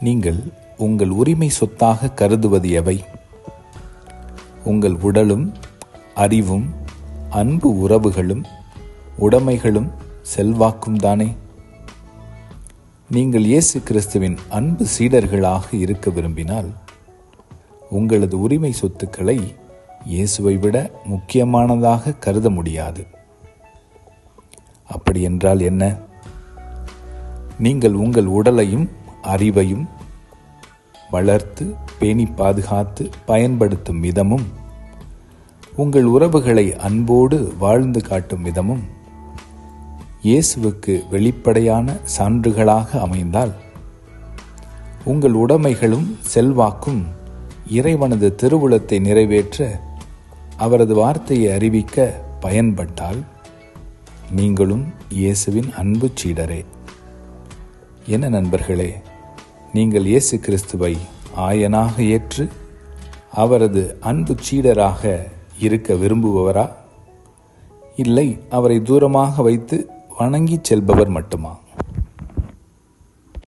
நீங்கள் உங்கள் உரிமை சொத்தாக கருதுவது எவை? உங்கள் உடலும் அறிவும் அன்பு உறவுகளும் உடைமைகளும் செல்வாக்கும் தானே? நீங்கள் இயேசு கிறிஸ்துவின் அன்பு சீடர்களாக இருக்க விரும்பினால் உங்களது உரிமை சொத்துக்களை இயேசுவை விட முக்கியமானதாக கருத முடியாது. அப்படி என்றால் என்ன? நீங்கள் உங்கள் உடலையும் அறிவையும் வளர்த்து பேணி பாதுகாத்து பயன்படுத்தும் விதமும் உங்கள் உறவுகளை அன்போடு வாழ்ந்து காட்டும் விதமும் இயேசுவுக்கு வெளிப்படையான சான்றுகளாக அமைந்தால் உங்கள் உடைமைகளும் செல்வாக்கும் இறைவனது திருவுளத்தை நிறைவேற்ற அவரது வார்த்தையை அறிவிக்க பயன்பட்டால் நீங்களும் இயேசுவின் அன்பு சீடரே. என்ன நண்பர்களே நீங்கள் இயேசு கிறிஸ்துவை ஆயனாக ஏற்று அவரது அன்பு சீடராக இருக்க விரும்புபவரா? இல்லை அவரை தூரமாக வைத்து வணங்கிச் செல்பவர் மட்டுமா?